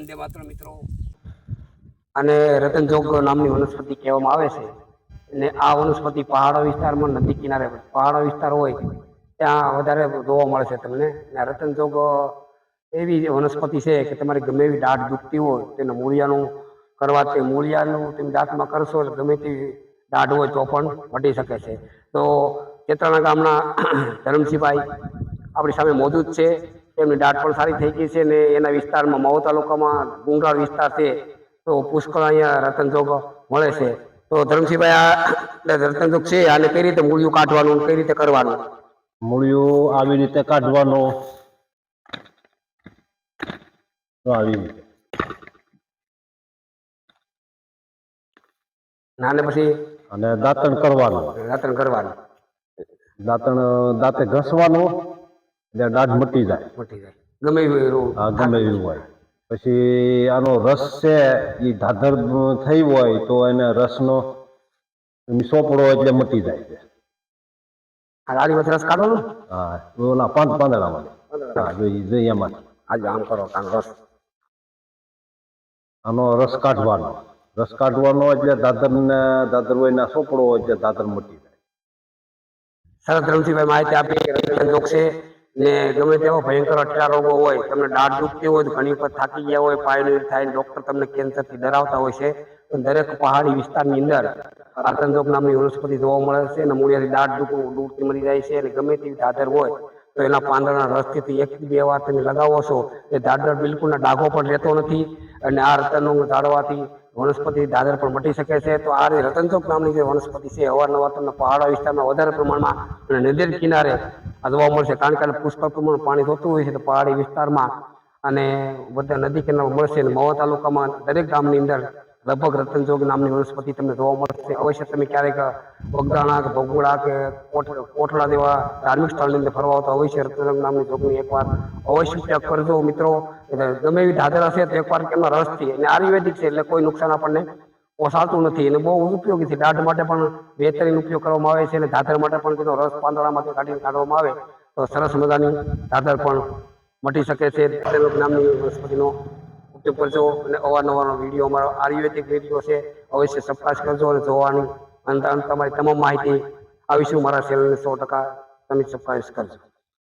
વંદે માત્ર મિત્રો. અને રતનજોગ નામની વનસ્પતિ કહેવામાં આવે છે. અને આ વનસ્પતિ પહાડો વિસ્તારમાં નદી કિનારે પહાડો વિસ્તાર હોય, ત્યાં વધારે જોવા મળે છે તમને. અને રતનજોગ એવી વનસ્પતિ છે કે તમારે ગમે એવી દાઢ દુખતી હોય, તેને મૂળિયાનું કરવા તે મૂળિયાનું તમે દાંતમાં કરશો ગમે તેવી દાઢ હોય તો પણ મટી શકે છે. તો ચેત્રાણા ગામના ધરમસિંહભાઈ આપણી સામે મોજૂદ છે. તેમની દાઢ પણ સારી થઈ ગઈ છે ને એના વિસ્તારમાં માવો તાલુકામાં ડુંગરાળ વિસ્તાર છે તો પુષ્કળ અહીંયા રતનજોગ મળે છે. તો ધરમસિંહભાઈ આ રતનજોગ છે આને કઈ રીતે મૂળિયું કાઢવાનું કઈ રીતે કરવાનું? મૂળિયું આવી રીતે કાઢવાનું. આવી રીતે. ને પછી અને દાંતણ કરવાનું. રતન કરવાનું. દાંતણ દાંતે ઘસવાનું. એટલે દાઢ મટી જાય. મટી જાય. ગમે એવી રોગ ગમે એવું હોય. પછી આનો રસ છે એ ધાધર થઈ હોય તો એને રસનો સોપડો એટલે મટી જાય છે. આ ગાડી માંથી રસ કાઢવાનો હા ઓલા પાંચ પાંદડામાં. હા જોઈએ જોઈએ એમાં. આજે આમ કરો કાન રસ. આનો રસ કાઢવાનો. રસ કાઢવાનો એટલે દાદર ને દાદર હોય ના સોપડો હોય એટલે દાદર મટી જાય. સરસ ધરમસિંહભાઈ માહિતી આપી. કે છે. ને ગમે તેવા ભયંકર અટલા રોગો હોય, તમને દાઢ દુખતી હોય ઘણી વખત થાકી ગયા હોય પાયનું થાય ડોક્ટર તમને કેન્સરથી ડરાવતા હોય છે. પણ દરેક પહાડી વિસ્તારની અંદર રતનજોગ નામની વનસ્પતિ જોવા મળે છે અને મૂળિયાથી દાઢ દુખવું દૂરથી મળી જાય છે અને ગમે તેવી દાદર હોય, તો એના પાંદડાના રસથી એક બે વાર તમે લગાવો છો. એ દાદર બિલકુલ ડાઘો પણ રહેતો નથી અને આ રતનનો ઝાડવાથી વનસ્પતિ દાદર પણ મટી શકે છે. તો આ જે રતનચોક નામની જે વનસ્પતિ છે, અવારનવાર તમને પહાડા વિસ્તારમાં વધારે પ્રમાણમાં અને નદી કિનારે આ જોવા મળશે. કારણ કે પુષ્કળ પ્રમાણમાં પાણી થતું હોય છે, તો પહાડી વિસ્તારમાં અને બધા નદી કિનારે મળશે. અને મહુવા તાલુકામાં દરેક ગામની અંદર લગભગ રતનજોગ નામની વનસ્પતિ તમને જોવા મળશે. અવશ્ય તમે ક્યારેક વગદાણા કે ભગોળા કે કોટલા જેવા ધાર્મિક સ્થળની અંદર ફરવા તો અવશ્ય રતનજોગ નામની જોગની એકવાર અવશ્ય ઉપયોગ કરજો મિત્રો. ગમે એવી ધાધર હશે તો એકવાર રસથી અને આયુર્વેદિક છે એટલે કોઈ નુકસાન આપણને પોસાતું નથી. અને બહુ ઉપયોગી છે. દાઢ માટે પણ બહેતરીન ઉપયોગ કરવામાં આવે છે અને ધાધર માટે પણ તેનો રસ પાંદડામાંથી કાઢીને કાઢવામાં આવે તો સરસ મજાની ધાધર પણ મટી શકે છે. નામની વનસ્પતિનો ઉપયોગ કરજો અને અવારનવાર વીડિયો અમારો આયુર્વેદિક વીડિયો છે, અવશ્ય સબસ્ક્રાઈબ કરજો અને જોવાની અને તમારી તમામ માહિતી આવીશું મારા ચેનલને સો ટકા. તમે સબસ્ક્રાઈબ કરજો.